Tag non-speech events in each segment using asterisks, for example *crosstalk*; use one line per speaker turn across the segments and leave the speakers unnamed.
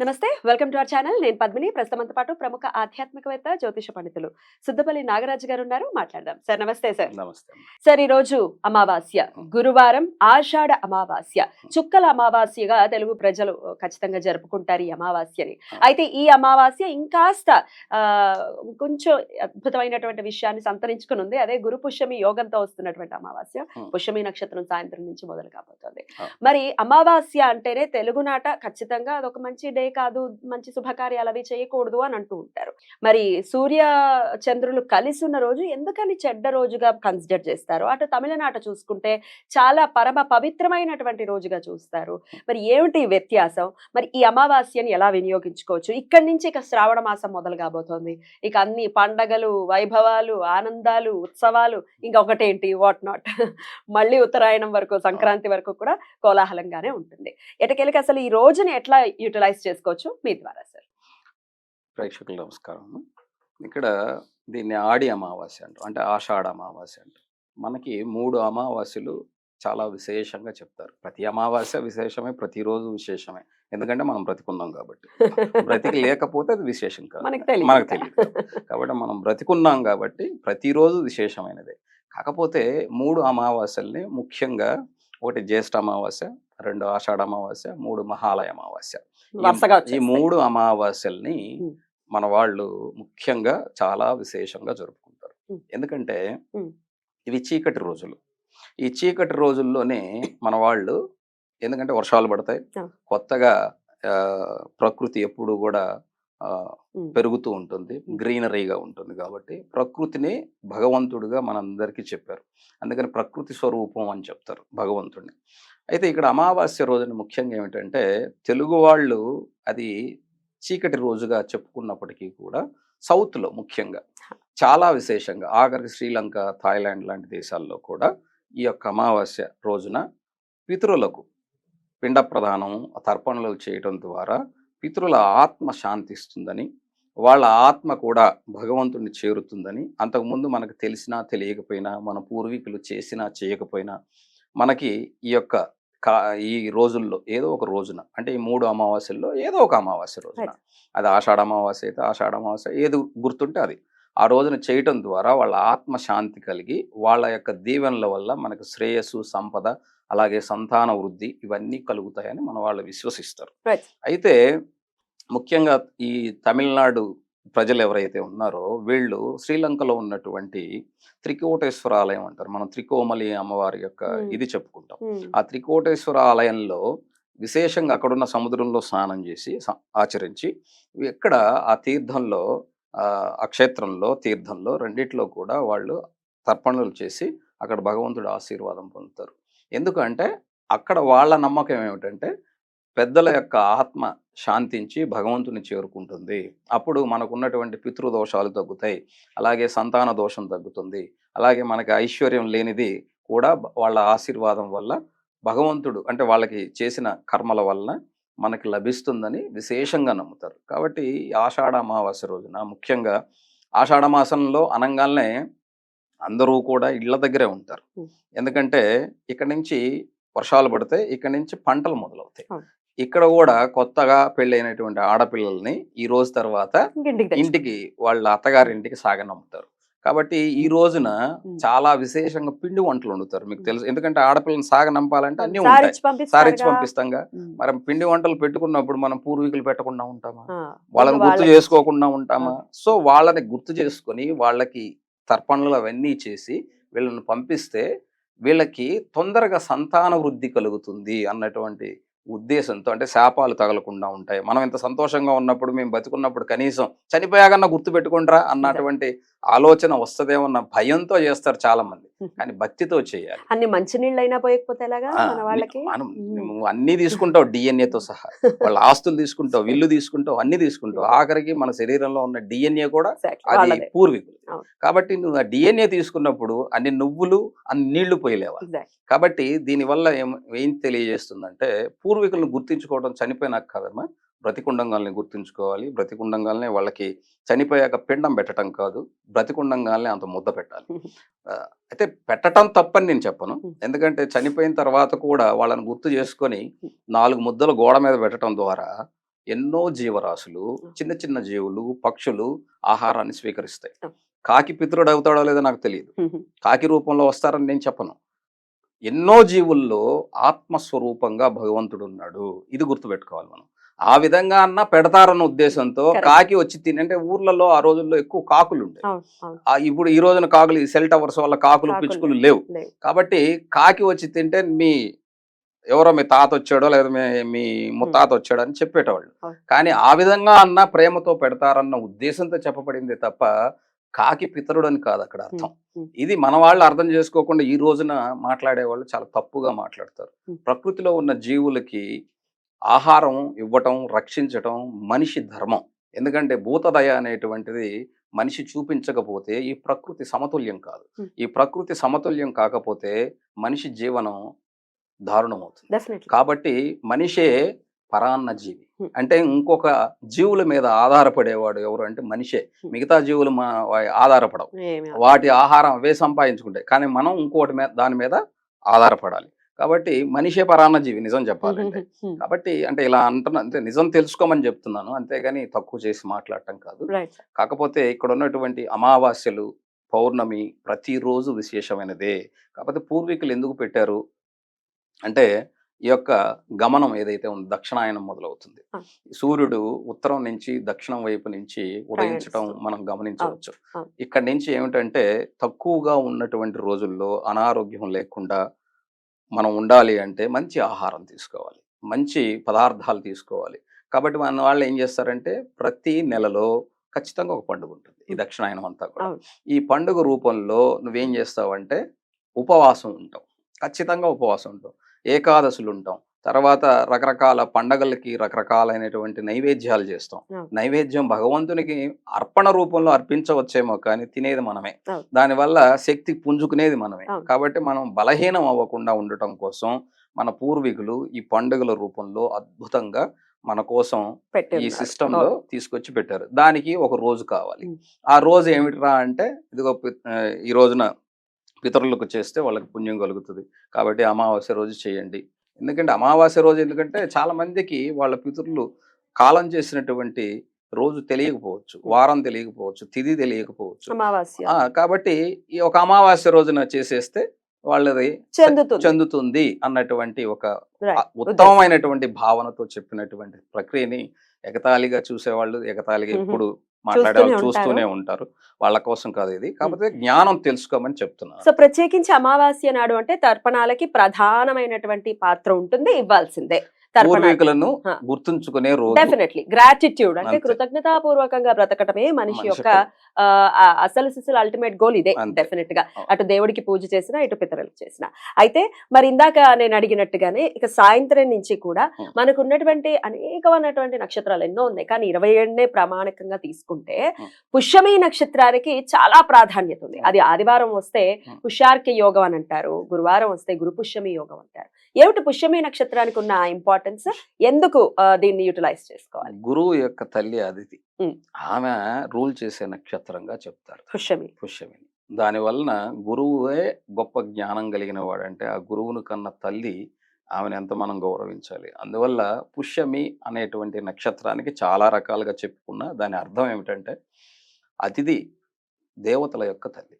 నమస్తే welcome to our channel. నేను పద్మిని. ప్రస్తుతంతో పాటు ప్రముఖ ఆధ్యాత్మికవేత్త జ్యోతిష పండితులు సుద్దపల్లి నాగరాజు గారు ఉన్నారు. మాట్లాడదాం. సార్ నమస్తే సార్.
నమస్తే.
సార్ ఈ రోజు అమావాస్య గురువారం ఆషాఢ అమావాస్య చుక్కల అమావాస్యగా తెలుగు ప్రజలు ఖచ్చితంగా జరుపుకుంటారు ఈ అమావాస్యని. అయితే ఈ అమావాస్య ఇంకాస్త కొంచెం అద్భుతమైనటువంటి విషయాన్ని సంతరించుకుని ఉంది. అదే గురు పుష్యమి యోగంతో వస్తున్నటువంటి అమావాస్య. పుష్యమి నక్షత్రం సాయంత్రం నుంచి మొదలు కాబోతుంది. మరి అమావాస్య అంటేనే తెలుగునాట ఖచ్చితంగా అదొక మంచి డే కాదు మంచి శుభకార్యాలు అవి చేయకూడదు అని అంటూ ఉంటారు. మరి సూర్య చంద్రులు కలిసి ఉన్న రోజు ఎందుకని చెడ్డ రోజుగా కన్సిడర్ చేస్తారు? అటు తమిళనాట చూసుకుంటే చాలా పరమ పవిత్రమైనటువంటి రోజుగా చూస్తారు. మరి ఏమిటి వ్యత్యాసం? మరి ఈ అమావాస్యని ఎలా వినియోగించుకోవచ్చు? ఇక్కడి నుంచి ఇక శ్రావణ మాసం మొదలు కాబోతోంది. ఇక అన్ని పండగలు వైభవాలు ఆనందాలు ఉత్సవాలు ఇంకొకటేంటి వాట్ నాట్ మళ్ళీ ఉత్తరాయణం వరకు సంక్రాంతి వరకు కూడా కోలాహలంగానే ఉంటుంది. ఎటకెళ్ళకి అసలు ఈ రోజుని ఎట్లా యూటిలైజ్ చేసుకోవచ్చు. మీ ద్వారా సార్.
ప్రేక్షకులు నమస్కారం. ఇక్కడ దీన్ని ఆడి అమావాస్య అంటారు. అంటే ఆషాఢ అమావాస్య అంటారు. మనకి మూడు అమావాస్యలు చాలా విశేషంగా చెప్తారు. ప్రతి అమావాస్య విశేషమే ప్రతిరోజు విశేషమే. ఎందుకంటే మనం బ్రతికున్నాం కాబట్టి. బ్రతికి లేకపోతే అది విశేషం కాదు.
మనకు తెలియదు
కాబట్టి. మనం బ్రతికున్నాం కాబట్టి ప్రతిరోజు విశేషమైనదే. కాకపోతే మూడు అమావాస్యల్ని ముఖ్యంగా ఒకటి జ్యేష్ఠ అమావాస్య రెండు ఆషాఢ అమావాస్య మూడు మహాలయ అమావాస్య ఈ-
వరుసగా
ఈ
వచ్చేస్తాయి.
మూడు అమావాస్యల్ని. మన వాళ్ళు ముఖ్యంగా చాలా విశేషంగా జరుపుకుంటారు. ఎందుకంటే. ఇవి చీకటి రోజులు ఈ చీకటి రోజుల్లోనే మన వాళ్ళు ఎందుకంటే వర్షాలు పడతాయి. కొత్తగా ప్రకృతి ఎప్పుడు కూడా. పెరుగుతూ ఉంటుంది. గ్రీనరీగా ఉంటుంది కాబట్టి ప్రకృతిని భగవంతుడిగా మనందరికీ చెప్పారు. అందుకని ప్రకృతి స్వరూపం అని చెప్తారు భగవంతుడిని. అయితే ఇక్కడ అమావాస్య రోజున ముఖ్యంగా ఏమిటంటే తెలుగు వాళ్ళు అది చీకటి రోజుగా చెప్పుకున్నప్పటికీ కూడా సౌత్లో ముఖ్యంగా చాలా విశేషంగా ఆఖరికి శ్రీలంక థాయిలాండ్ లాంటి దేశాల్లో కూడా ఈ యొక్క అమావాస్య రోజున పితరులకు పిండ ప్రదానం తర్పణలు చేయటం ద్వారా పితరుల ఆత్మ శాంతిస్తుందని వాళ్ళ ఆత్మ కూడా భగవంతుడిని చేరుతుందని అంతకుముందు మనకు తెలిసినా తెలియకపోయినా మన పూర్వీకులు చేసినా చేయకపోయినా మనకి ఈ యొక్క కా ఈ రోజుల్లో ఏదో ఒక రోజున అంటే ఈ మూడు అమావాస్యల్లో ఏదో ఒక అమావాస్య రోజున. అది ఆషాఢ అమావాస్య అయితే ఆషాఢ అమావాస్య ఏది గుర్తుంటే అది ఆ రోజున చేయటం ద్వారా వాళ్ళ ఆత్మ శాంతి కలిగి వాళ్ళ యొక్క దీవెనల వల్ల మనకు శ్రేయస్సు సంపద అలాగే సంతాన వృద్ధి ఇవన్నీ కలుగుతాయని మన వాళ్ళు విశ్వసిస్తారు. అయితే ముఖ్యంగా ఈ తమిళనాడు ప్రజలు ఎవరైతే ఉన్నారో వీళ్ళు శ్రీలంకలో ఉన్నటువంటి త్రికోటేశ్వర ఆలయం అంటారు మనం త్రికోమలి అమ్మవారి యొక్క. ఇది చెప్పుకుంటాం. ఆ త్రికోటేశ్వర ఆలయంలో విశేషంగా అక్కడున్న సముద్రంలో స్నానం చేసి ఆచరించి ఎక్కడ ఆ తీర్థంలో ఆ తీర్థంలో రెండిట్లో కూడా వాళ్ళు తర్పణలు చేసి అక్కడ భగవంతుడు ఆశీర్వాదం పొందుతారు. ఎందుకంటే అక్కడ వాళ్ళ నమ్మకం ఏమిటంటే పెద్దల యొక్క ఆత్మ శాంతించి భగవంతుని చేరుకుంటుంది. అప్పుడు మనకున్నటువంటి పితృదోషాలు తగ్గుతాయి. అలాగే సంతాన దోషం తగ్గుతుంది. అలాగే మనకి ఐశ్వర్యం లేనిది కూడా వాళ్ళ ఆశీర్వాదం వల్ల భగవంతుడు అంటే వాళ్ళకి చేసిన కర్మల వలన మనకి లభిస్తుందని విశేషంగా నమ్ముతారు కాబట్టి ఆషాఢ అమావాస్య రోజున ముఖ్యంగా ఆషాఢ మాసంలో అనగానే అందరూ కూడా ఇళ్ళ దగ్గరే ఉంటారు. ఎందుకంటే ఇక్కడ నుంచి వర్షాలు పడితే ఇక్కడ నుంచి పంటలు మొదలవుతాయి. ఇక్కడ కూడా కొత్తగా పెళ్ళైనటువంటి ఆడపిల్లల్ని ఈ రోజు తర్వాత. ఇంటికి వాళ్ళ అత్తగారి ఇంటికి సాగనమ్ముతారు కాబట్టి ఈ రోజున. చాలా విశేషంగా పిండి వంటలు వండుతారు మీకు తెలుసు. ఎందుకంటే ఆడపిల్లని సాగనంపాలంటే అన్ని ఉంటాయి.
సారిచ్చి
పంపిస్తాంగా. మరి పిండి వంటలు పెట్టుకున్నప్పుడు మనం పూర్వీకులు పెట్టకుండా ఉంటామా? వాళ్ళని గుర్తు చేసుకోకుండా ఉంటామా? సో వాళ్ళని గుర్తు చేసుకొని వాళ్ళకి తర్పణలు అవన్నీ చేసి వీళ్ళని పంపిస్తే వీళ్ళకి తొందరగా సంతాన వృద్ధి కలుగుతుంది అన్నటువంటి ఉద్దేశంతో అంటే శాపాలు తగలకుండా ఉంటాయి మనం ఇంత సంతోషంగా ఉన్నప్పుడు మేము బతుకున్నప్పుడు కనీసం చనిపోయాకన్నా గుర్తు పెట్టుకుంటారా అన్నటువంటి ఆలోచన వస్తుందేమన్న భయంతో చేస్తారు చాలా మంది కానీ భక్తితో చేయాలి
అన్ని మంచినీళ్ళు అయినా పోయకపోతే మన.
నువ్వు అన్ని తీసుకుంటావు డిఎన్ఏతో సహా వాళ్ళ ఆస్తులు తీసుకుంటావు ఇల్లు తీసుకుంటావు అన్ని తీసుకుంటావు ఆఖరికి మన శరీరంలో ఉన్న డిఎన్ఏ కూడా. అది. పూర్వీకులు. కాబట్టి నువ్వు ఆ డిఎన్ఏ తీసుకున్నప్పుడు అన్ని నువ్వులు అన్ని నీళ్ళు పోయలేవా. కాబట్టి దీనివల్ల ఏం ఏం తెలియజేస్తుందంటే పూర్వ పూర్వీకులను గుర్తించుకోవడం చనిపోయినాక కాదమ్మా. బ్రతికుండంగాల్ని గుర్తించుకోవాలి. బ్రతికుండంగాల్నే వాళ్ళకి చనిపోయాక పిండం పెట్టడం కాదు. బ్రతికుండంగాల్నే అంత ముద్ద పెట్టాలి. *laughs* అయితే పెట్టడం తప్పని నేను చెప్పను. ఎందుకంటే చనిపోయిన తర్వాత కూడా వాళ్ళని గుర్తు చేసుకొని నాలుగు ముద్దలు గోడ మీద పెట్టడం ద్వారా ఎన్నో జీవరాశులు చిన్న చిన్న జీవులు పక్షులు ఆహారాన్ని స్వీకరిస్తాయి. కాకి పితృడు అవుతాడో లేదో నాకు తెలియదు. కాకి రూపంలో వస్తారని నేను చెప్పను. ఎన్నో జీవుల్లో ఆత్మస్వరూపంగా భగవంతుడు ఉన్నాడు ఇది గుర్తుపెట్టుకోవాలి మనం. ఆ విధంగా అన్న పెడతారన్న ఉద్దేశంతో. కాకి వచ్చి తిని అంటే ఊర్లలో ఆ రోజుల్లో ఎక్కువ కాకులు ఉండే. ఇప్పుడు ఈ రోజున కాకులు సెల్ టవర్స్ వల్ల కాకులు పిచ్చుకులు లేవు. కాబట్టి కాకి వచ్చి తింటే మీ ఎవరో మీ తాత వచ్చాడో లేదా మీ మీ ముత్తాత వచ్చాడో అని చెప్పేటవాళ్ళు. కానీ ఆ విధంగా అన్న ప్రేమతో పెడతారన్న ఉద్దేశంతో చెప్పబడింది తప్ప కాకి పితరుడు అని కాదు అక్కడ అర్థం. ఇది మన వాళ్ళు అర్థం చేసుకోకుండా ఈ రోజున మాట్లాడే వాళ్ళు చాలా తప్పుగా మాట్లాడతారు. ప్రకృతిలో ఉన్న జీవులకి ఆహారం ఇవ్వటం రక్షించటం మనిషి ధర్మం ఎందుకంటే భూతదయ అనేటువంటిది మనిషి చూపించకపోతే ఈ ప్రకృతి సమతుల్యం కాదు. ఈ ప్రకృతి సమతుల్యం కాకపోతే మనిషి జీవనం దారుణం అవుతుంది
డెఫినెట్లీ
కాబట్టి మనిషే పరాన్న జీవి. అంటే ఇంకొక జీవుల మీద ఆధారపడేవాడు ఎవరు అంటే మనిషే. మిగతా జీవులు ఆధారపడవు. వాటి ఆహారం అవే సంపాదించుకుంటాయి. కానీ మనం ఇంకోటి మీద దాని మీద ఆధారపడాలి. కాబట్టి మనిషే పరాన్న జీవి నిజం చెప్పాలంటే. *laughs* కాబట్టి అంటే ఇలా అంటున్నా అంటే నిజం తెలుసుకోమని చెప్తున్నాను. అంతేగాని తక్కువ చేసి మాట్లాడటం కాదు. కాకపోతే ఇక్కడ ఉన్నటువంటి అమావాస్యలు పౌర్ణమి ప్రతిరోజు విశేషమైనదే. కాకపోతే పూర్వీకులు ఎందుకు పెట్టారు? అంటే ఈ యొక్క గమనం ఏదైతే ఉంది దక్షిణాయనం మొదలవుతుంది. సూర్యుడు ఉత్తరం నుంచి దక్షిణం వైపు నుంచి ఉదయించడం. మనం గమనించవచ్చు. ఇక్కడ నుంచి ఏమిటంటే తక్కువగా ఉన్నటువంటి రోజుల్లో అనారోగ్యం లేకుండా మనం ఉండాలి అంటే మంచి ఆహారం తీసుకోవాలి మంచి పదార్థాలు తీసుకోవాలి కాబట్టి మన వాళ్ళు ఏం చేస్తారంటే ప్రతి నెలలో ఖచ్చితంగా ఒక పండుగ ఉంటుంది ఈ. దక్షిణాయనం అంతా కూడా. ఈ పండుగ రూపంలో నువ్వేం చేస్తావంటే ఉపవాసం ఉంటావు ఖచ్చితంగా ఉపవాసం ఉంటావు ఏకాదశులు ఉంటాం తర్వాత రకరకాల పండగలకి రకరకాలైనటువంటి నైవేద్యాలు చేస్తాం. నైవేద్యం భగవంతునికి అర్పణ రూపంలో అర్పించవచ్చేమో కానీ తినేది మనమే. దానివల్ల శక్తి పుంజుకునేది మనమే. కాబట్టి మనం బలహీనం అవ్వకుండా ఉండటం కోసం మన పూర్వీకులు ఈ పండుగల రూపంలో అద్భుతంగా మన కోసం ఈ
ఉన్నారు.
సిస్టమ్లో తీసుకొచ్చి పెట్టారు దానికి ఒక రోజు కావాలి. ఆ రోజు ఏమిటిరా అంటే ఇదిగో ఈ రోజున పితరులకు చేస్తే వాళ్ళకి పుణ్యం కలుగుతుంది. కాబట్టి అమావాస్య రోజు చేయండి. ఎందుకంటే అమావాస్య రోజు ఎందుకంటే చాలా మందికి వాళ్ళ పితరులు కాలం చేసినటువంటి రోజు తెలియకపోవచ్చు వారం తెలియకపోవచ్చు తిథి తెలియకపోవచ్చు. కాబట్టి ఈ ఒక అమావాస్య రోజున చేసేస్తే వాళ్ళది
చెందుతుంది.
అన్నటువంటి ఒక ఉత్తమమైనటువంటి భావనతో చెప్పినటువంటి ప్రక్రియని ఎగతాళిగా చూసేవాళ్ళు ఎగతాళిగా
Mhm.
మాట్లాడే
చూస్తూనే
ఉంటారు. వాళ్ళ కోసం కాదు ఇది. కాకపోతే జ్ఞానం తెలుసుకోమని చెప్తున్నాను
సో ప్రత్యేకించి అమావాస్య నాడు అంటే తర్పణాలకి ప్రధానమైనటువంటి పాత్ర ఉంటుంది ఇవ్వాల్సిందే.
పూర్వీకులను. గుర్తుంచుకునే రోజు
డెఫినెట్లీ గ్రాటిట్యూడ్ అంటే. కృతజ్ఞతాపూర్వకంగా బ్రతకటమే మనిషి యొక్క అసలు సిసలు అల్టిమేట్ గోల్ ఇదే.
డెఫినెట్గా.
అటు దేవుడికి పూజ చేసినా ఇటు పితరులకు చేసినా అయితే మరి ఇందాక నేను అడిగినట్టుగానే ఇక సాయంత్రం నుంచి కూడా. మనకు ఉన్నటువంటి అనేకమైనటువంటి నక్షత్రాలు ఎన్నో ఉన్నాయి కానీ ఇరవై ఏడునే ప్రామాణికంగా తీసుకుంటే. పుష్యమి నక్షత్రానికి చాలా ప్రాధాన్యత ఉంది అది ఆదివారం వస్తే. పుష్యార్క యోగం అని అంటారు గురువారం వస్తే గురు పుష్యమి యోగం అంటారు ఏమిటి పుష్యమి నక్షత్రానికి ఉన్న ఇంపార్టెన్స్ ఎందుకు ఆ, దీన్ని యూటిలైజ్ చేసుకోవాలి?
గురువు యొక్క తల్లి అదితి. ఆమె రూల్ చేసే నక్షత్రంగా చెప్తారు.
పుష్యమి.
పుష్యమిని. దాని వలన గురువే గొప్ప జ్ఞానం కలిగిన వాడంటే ఆ గురువును కన్న తల్లి ఆమెను ఎంత మనం గౌరవించాలి? అందువల్ల పుష్యమి అనేటువంటి నక్షత్రానికి చాలా రకాలుగా చెప్పుకున్న దాని అర్థం ఏమిటంటే అతిథి దేవతల యొక్క తల్లి.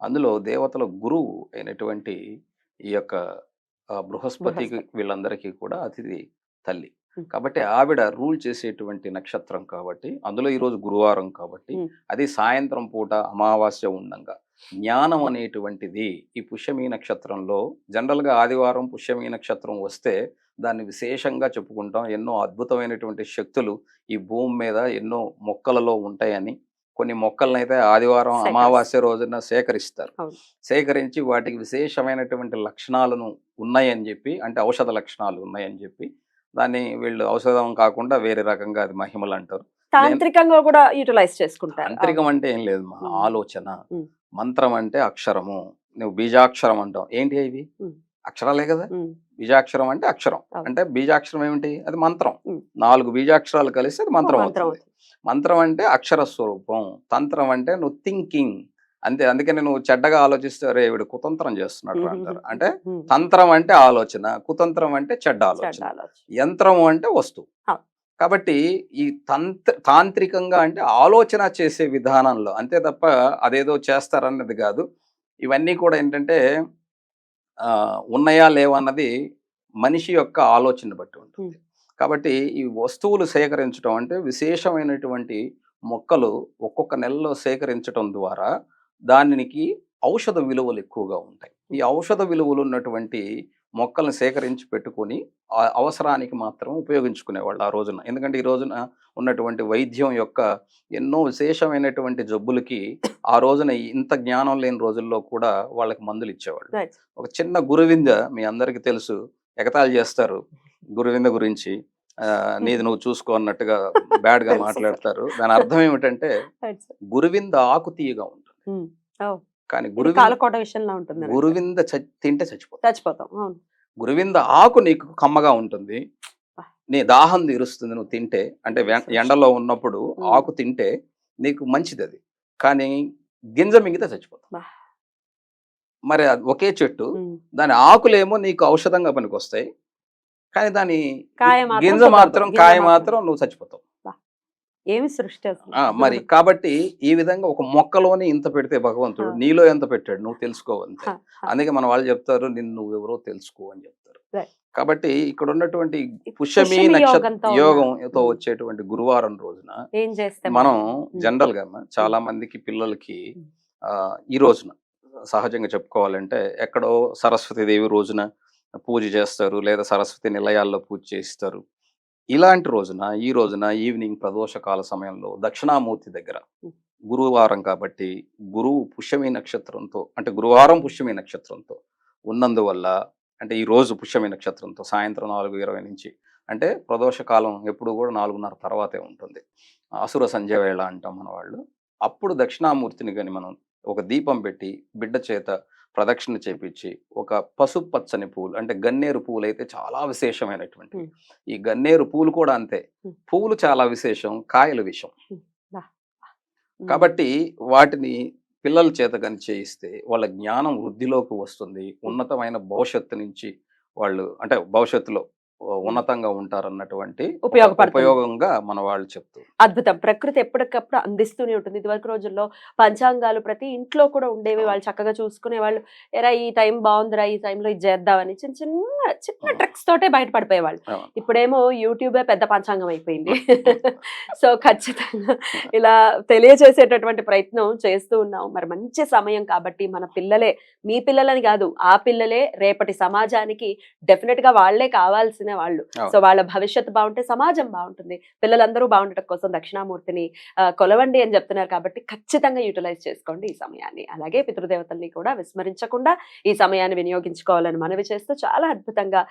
అందులో దేవతల గురువు అయినటువంటి ఈ యొక్క బృహస్పతికి
బృహస్పతి.
వీళ్ళందరికీ కూడా అతిథి తల్లి. కాబట్టి ఆవిడ రూల్ చేసేటువంటి నక్షత్రం కాబట్టి అందులో ఈరోజు గురువారం కాబట్టి. అది సాయంత్రం పూట అమావాస్య ఉండంగా జ్ఞానం అనేటువంటిది ఈ పుష్యమీ నక్షత్రంలో జనరల్గా ఆదివారం పుష్యమీ నక్షత్రం వస్తే దాన్ని విశేషంగా చెప్పుకుంటాం ఎన్నో అద్భుతమైనటువంటి శక్తులు ఈ భూమి మీద ఎన్నో మొక్కలలో ఉంటాయని కొన్ని మొక్కలను అయితే ఆదివారం. అమావాస్య రోజున సేకరిస్తారు. సేకరించి వాటికి విశేషమైనటువంటి లక్షణాలను ఉన్నాయని చెప్పి అంటే ఔషధ లక్షణాలు ఉన్నాయని చెప్పి దాన్ని వీళ్ళు ఔషధం కాకుండా వేరే రకంగా అది మహిమలు అంటారు.
తాంత్రికంగా కూడా యూటిలైజ్ చేసుకుంటారు.
తాంత్రికం అంటే ఏం లేదు మా. ఆలోచన. మంత్రం అంటే అక్షరము. నువ్వు బీజాక్షరం అంటావు. ఏంటి ఇవి. అక్షరాలే కదా? బీజాక్షరం అంటే అక్షరం. అంటే బీజాక్షరం ఏమిటి? అది మంత్రం. నాలుగు బీజాక్షరాలు కలిసి అది మంత్రం
మంత్రం
అవుతుంది. మంత్రం అంటే అక్షర స్వరూపం తంత్రం అంటే నువ్వు థింకింగ్ అంతే అందుకని నువ్వు చెడ్డగా ఆలోచిస్తే రే వీడు కుతంత్రం చేస్తున్నాడు రా" అంటారు. అంటే. తంత్రం అంటే ఆలోచన కుతంత్రం అంటే చెడ్డ ఆలోచన. యంత్రం అంటే వస్తువు. కాబట్టి ఈ తంత్ర తాంత్రికంగా అంటే ఆలోచన చేసే విధానంలో అంతే తప్ప అదేదో చేస్తారన్నది కాదు. ఇవన్నీ కూడా ఏంటంటే ఉన్నాయా లేవా అన్నది మనిషి యొక్క ఆలోచన బట్టి ఉంటుంది. కాబట్టి ఈ వస్తువులు సేకరించడం అంటే విశేషమైనటువంటి మొక్కలు ఒక్కొక్క నెలలో సేకరించడం ద్వారా దానికి ఔషధ విలువలు ఎక్కువగా ఉంటాయి. ఈ ఔషధ విలువలు ఉన్నటువంటి మొక్కలను సేకరించి పెట్టుకొని ఆ అవసరానికి మాత్రం ఉపయోగించుకునేవాళ్ళు ఆ రోజున. ఎందుకంటే ఈ రోజున ఉన్నటువంటి వైద్యం యొక్క ఎన్నో విశేషమైనటువంటి జబ్బులకి ఆ రోజున ఇంత జ్ఞానం లేని రోజుల్లో కూడా వాళ్ళకి మందులు ఇచ్చేవాళ్ళు. ఒక చిన్న గురువింద మీ అందరికీ తెలుసు ఎగతాళి చేస్తారు. గురువింద గురించి *laughs* నీది నువ్వు చూసుకో అన్నట్టుగా
బ్యాడ్గా. *laughs*
మాట్లాడతారు. దాని అర్థం ఏమిటంటే. గురువింద ఆకు తీయగా ఉంటుంది. కానీ గురువింద
విషయంలో ఉంటుంది
గురువింద తింటే
చచ్చిపోతాం. అవును.
గురువింద ఆకు నీకు కమ్మగా ఉంటుంది. నీ దాహం తీరుస్తుంది నువ్వు తింటే. అంటే ఎండలో ఉన్నప్పుడు. ఆకు తింటే నీకు మంచిది అది కానీ గింజ మింగితే చచ్చిపోతావు
బా.
మరి అది ఒకే చెట్టు. దాని ఆకులేమో నీకు ఔషధంగా పనికొస్తాయి. కానీ దాని గింజ. మాత్రం కాయ
మాత్రం.
నువ్వు చచ్చిపోతావు
ఏమి సృష్టి
మరి కాబట్టి ఈ విధంగా ఒక మొక్కలోని ఇంత పెడితే భగవంతుడు. నీలో ఎంత పెట్టాడు నువ్వు తెలుసుకోవంతే. అందుకే మన వాళ్ళు చెప్తారు నిన్ను నువ్వెవరో తెలుసుకో అని చెప్తారు. కాబట్టి ఇక్కడ ఉన్నటువంటి పుష్యమి నక్షత్ర
యోగంతో.
వచ్చేటువంటి గురువారం రోజున
ఏం చేస్తే
మనం. జనరల్గా చాలా మందికి పిల్లలకి ఈ రోజున సహజంగా చెప్పుకోవాలంటే ఎక్కడో సరస్వతి దేవి రోజున పూజ చేస్తారు లేదా సరస్వతి నిలయాల్లో పూజ చేస్తారు ఇలాంటి రోజున ఈ రోజున ఈవినింగ్ ప్రదోషకాల సమయంలో దక్షిణామూర్తి దగ్గర. గురువారం కాబట్టి గురువు పుష్యమి నక్షత్రంతో అంటే గురువారం పుష్యమి నక్షత్రంతో ఉన్నందువల్ల అంటే ఈ రోజు పుష్యమి నక్షత్రంతో సాయంత్రం నాలుగు ఇరవై నుంచి అంటే ప్రదోష కాలం ఎప్పుడు కూడా నాలుగున్నర తర్వాతే ఉంటుంది. అసుర సంధ్య వేళ అంటాం మన వాళ్ళు. అప్పుడు దక్షిణామూర్తిని కానీ మనం ఒక దీపం పెట్టి బిడ్డ చేత ప్రదక్షిణ చేపించి ఒక పసుపు పచ్చని పూలు అంటే గన్నేరు పూలు అయితే చాలా విశేషమైనటువంటి. ఈ గన్నేరు పూలు కూడా అంతే. పూలు చాలా విశేషం కాయలు విషం. కాబట్టి వాటిని పిల్లల చేత కానీ చేయిస్తే వాళ్ళ జ్ఞానం వృద్ధిలోకి వస్తుంది. ఉన్నతమైన భవిష్యత్తు నుంచి వాళ్ళు అంటే భవిష్యత్తులో ఉన్నతంగా ఉంటారన్నటువంటి. ఉపయోగంగా మన వాళ్ళు చెప్తూ
అద్భుతం. ప్రకృతి ఎప్పటికప్పుడు అందిస్తూనే ఉంటుంది. ఇదివరకు రోజుల్లో పంచాంగాలు ప్రతి ఇంట్లో కూడా ఉండేవి. వాళ్ళు చక్కగా చూసుకునే వాళ్ళు ఎరా ఈ టైం బాగుందిరా ఈ టైంలో ఇది చేద్దామని చిన్న చిన్న చిన్న. ట్రిక్స్ తోటే బయటపడిపోయేవాళ్ళు. ఇప్పుడేమో యూట్యూబే పెద్ద పంచాంగం అయిపోయింది. *laughs* *laughs* సో ఖచ్చితంగా ఇలా తెలియజేసేటటువంటి ప్రయత్నం చేస్తూ ఉన్నాం మరి మంచి సమయం కాబట్టి మన పిల్లలే మీ పిల్లలని కాదు ఆ పిల్లలే రేపటి సమాజానికి డెఫినెట్గా వాళ్ళే కావాల్సిన వాళ్ళు. సో వాళ్ళ భవిష్యత్తు బాగుంటే సమాజం బాగుంటుంది. పిల్లలందరూ బాగుండటం కోసం దక్షిణామూర్తిని కొలవండి అని చెప్తున్నారు కాబట్టి ఖచ్చితంగా యూటిలైజ్ చేసుకోండి ఈ సమయాన్ని. అలాగే పితృదేవతల్ని కూడా విస్మరించకుండా ఈ సమయాన్ని వినియోగించుకోవాలని మనవి చేస్తూ చాలా అద్భుతంగా